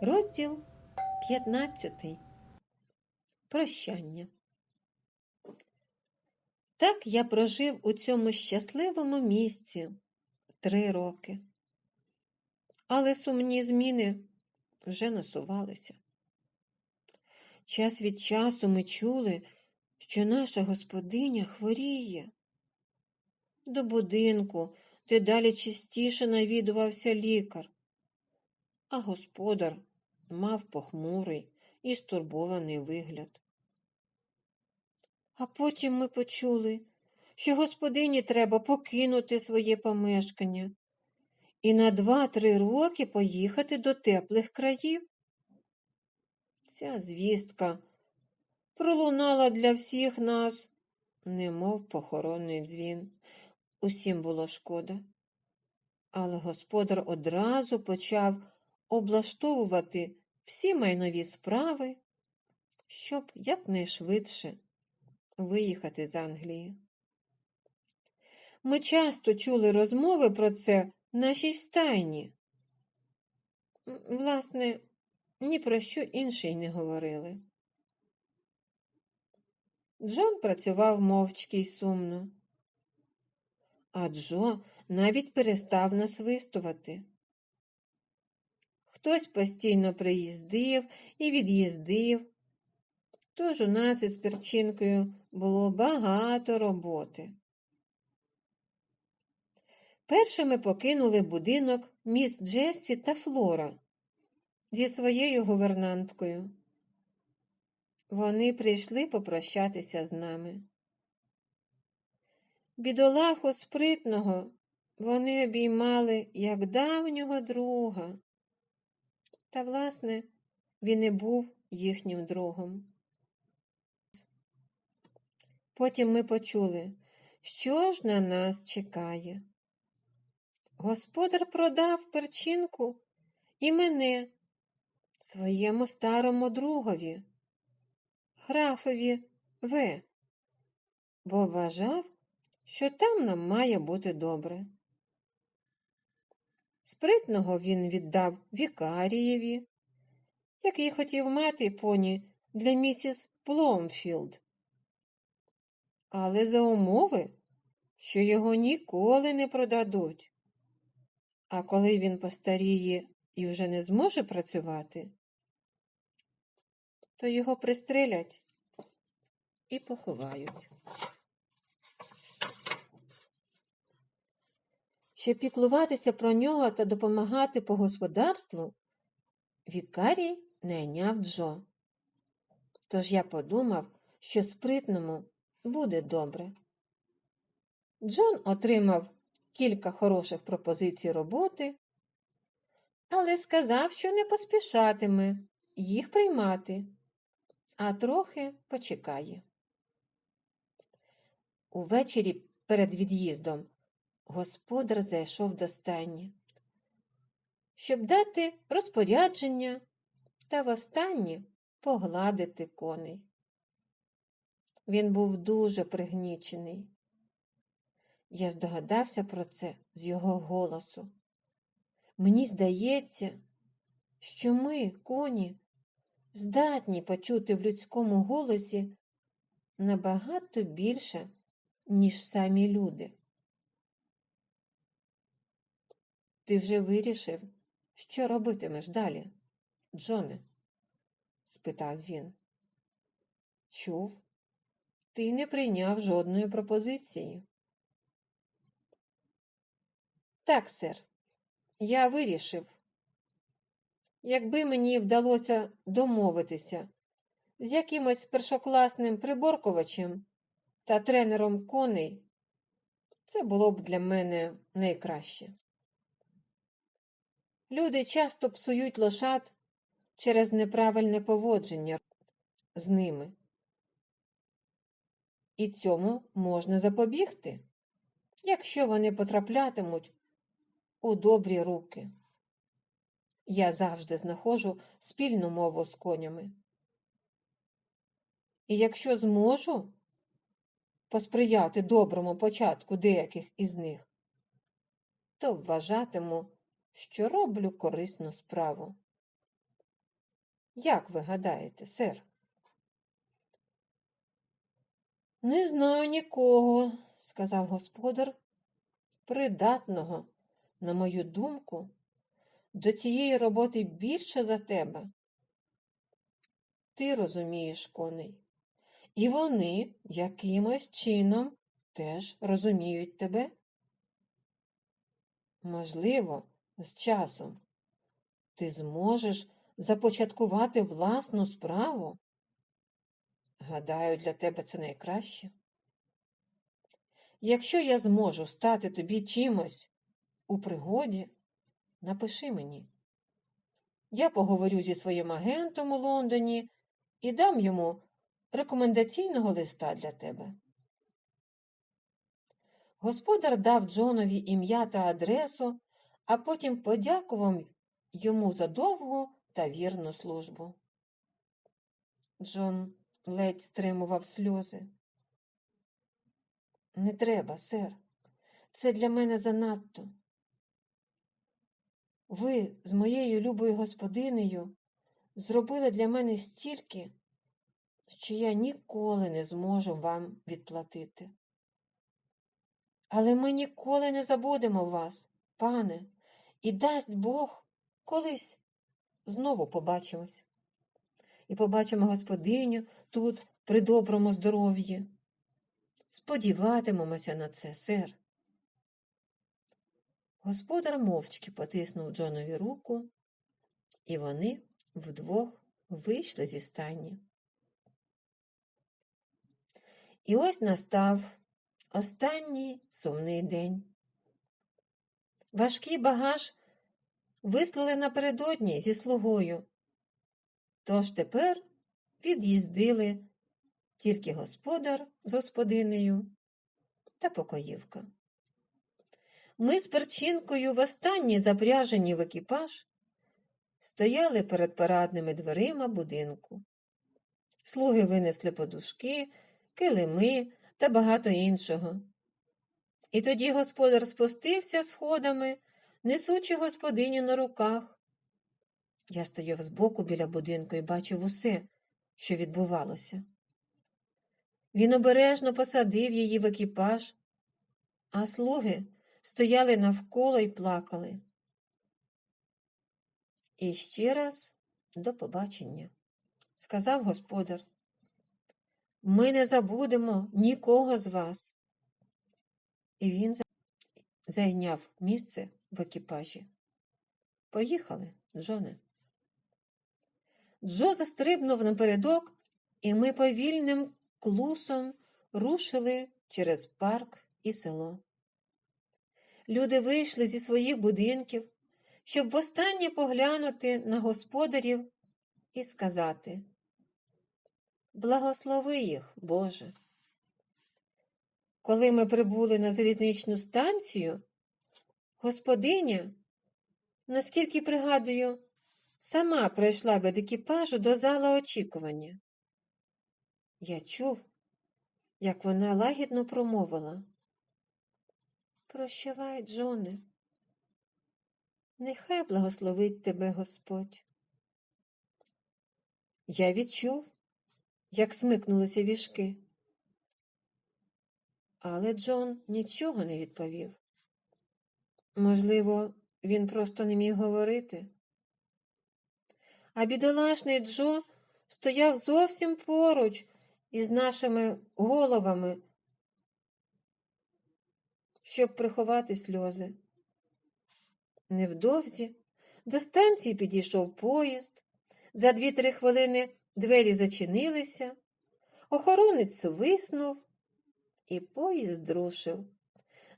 Розділ 15. Прощання. Так я прожив у цьому щасливому місці три роки. Але сумні зміни вже насувалися. Час від часу ми чули, що наша господиня хворіє. До будинку дедалі частіше навідувався лікар, а господар мав похмурий і стурбований вигляд. А потім ми почули, що господині треба покинути своє помешкання і на два-три роки поїхати до теплих країв. Ця звістка пролунала для всіх нас, немов похоронний дзвін. Усім було шкода. Але господар одразу почав облаштовувати всі майнові справи, щоб якнайшвидше виїхати з Англії. Ми часто чули розмови про це в нашій стайні. Власне, ні про що інше й не говорили. Джон працював мовчки й сумно, а Джо навіть перестав насвистувати. Хтось постійно приїздив і від'їздив, тож у нас із перчинкою було багато роботи. Першими покинули будинок міс Джессі та Флора зі своєю гувернанткою. Вони прийшли попрощатися з нами. Бідолаху спритного вони обіймали як давнього друга. Та, власне, він і був їхнім другом. Потім ми почули, що ж на нас чекає. Господар продав перчинку і мене своєму старому другові, графові В, бо вважав, що там нам має бути добре. Спритного він віддав Вікарієві, який хотів мати поні для місіс Пломфілд. Але за умови, що його ніколи не продадуть. А коли він постаріє і вже не зможе працювати, то його пристрелять і поховають. Щоб піклуватися про нього та допомагати по господарству, вікарій найняв Джо. Тож я подумав, що спритному буде добре. Джон отримав кілька хороших пропозицій роботи, але сказав, що не поспішатиме їх приймати, а трохи почекає. Увечері перед від'їздом господар зайшов до стайні, щоб дати розпорядження та востаннє погладити коней. Він був дуже пригнічений. Я здогадався про це з його голосу. Мені здається, що ми, коні, здатні почути в людському голосі набагато більше, ніж самі люди. Ти вже вирішив, що робитимеш далі, Джоне? спитав він. Чув, ти не прийняв жодної пропозиції. Так, сер, я вирішив. Якби мені вдалося домовитися з якимось першокласним приборкувачем та тренером коней, це було б для мене найкраще. Люди часто псують лошад через неправильне поводження з ними. І цьому можна запобігти, якщо вони потраплятимуть у добрі руки. Я завжди знаходжу спільну мову з конями. І якщо зможу посприяти доброму початку деяких із них, то вважатиму, що роблю корисну справу. Як ви гадаєте, сер? Не знаю нікого, сказав господар, придатного, на мою думку, до цієї роботи більше за тебе. Ти розумієш коней, і вони якимось чином теж розуміють тебе. Можливо, з часом ти зможеш започаткувати власну справу. Гадаю, для тебе це найкраще. Якщо я зможу стати тобі чимось у пригоді, напиши мені. Я поговорю зі своїм агентом у Лондоні і дам йому рекомендаційного листа для тебе. Господар дав Джонові ім'я та адресу, а потім подякував йому за довгу та вірну службу. Джон ледь стримував сльози. Не треба, сер. Це для мене занадто. Ви з моєю любою господинею зробили для мене стільки, що я ніколи не зможу вам відплатити. Але ми ніколи не забудемо вас, пане, і дасть Бог колись знову побачимось. І побачимо господиню тут при доброму здоров'ї. Сподіватимемося на це, сер. Господар мовчки потиснув Джонові руку, і вони вдвох вийшли зі стайні. І ось настав останній сумний день. Важкий багаж вислали напередодні зі слугою, тож тепер від'їздили тільки господар з господинею та покоївка. Ми з перчинкою востаннє запряжені в екіпаж стояли перед парадними дверима будинку. Слуги винесли подушки, килими та багато іншого. І тоді господар спустився сходами, несучи господиню на руках. Я стояв збоку біля будинку і бачив усе, що відбувалося. Він обережно посадив її в екіпаж, а слуги стояли навколо і плакали. І ще раз до побачення, сказав господар. Ми не забудемо нікого з вас. І він зайняв місце в екіпажі. Поїхали, Джоне. Джо застрибнув напередок, і ми повільним клусом рушили через парк і село. Люди вийшли зі своїх будинків, щоб востаннє поглянути на господарів і сказати Благослови їх, Боже. Коли ми прибули на залізничну станцію, господиня, наскільки пригадую, сама пройшла від екіпажу до зала очікування. Я чув, як вона лагідно промовила. Прощавай, Джоне, нехай благословить тебе Господь. Я відчув, як смикнулися вішки. Але Джон нічого не відповів. Можливо, він просто не міг говорити. А бідолашний Джо стояв зовсім поруч із нашими головами, щоб приховати сльози. Невдовзі до станції підійшов поїзд. За дві-три хвилини двері зачинилися, охоронець свиснув, і поїзд рушив,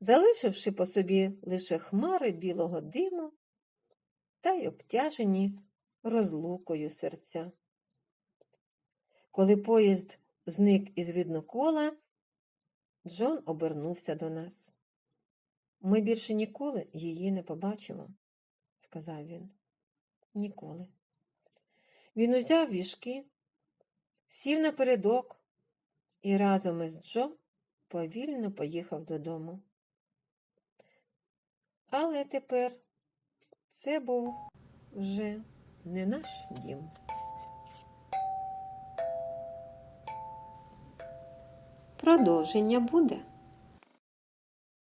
залишивши по собі лише хмари білого диму та й обтяжені розлукою серця. Коли поїзд зник із виднокола, Джон обернувся до нас. Ми більше ніколи її не побачимо, сказав він. Ніколи. Він узяв віжки, сів напередок і разом із Джо повільно поїхав додому. Але тепер це був вже не наш дім. Продовження буде.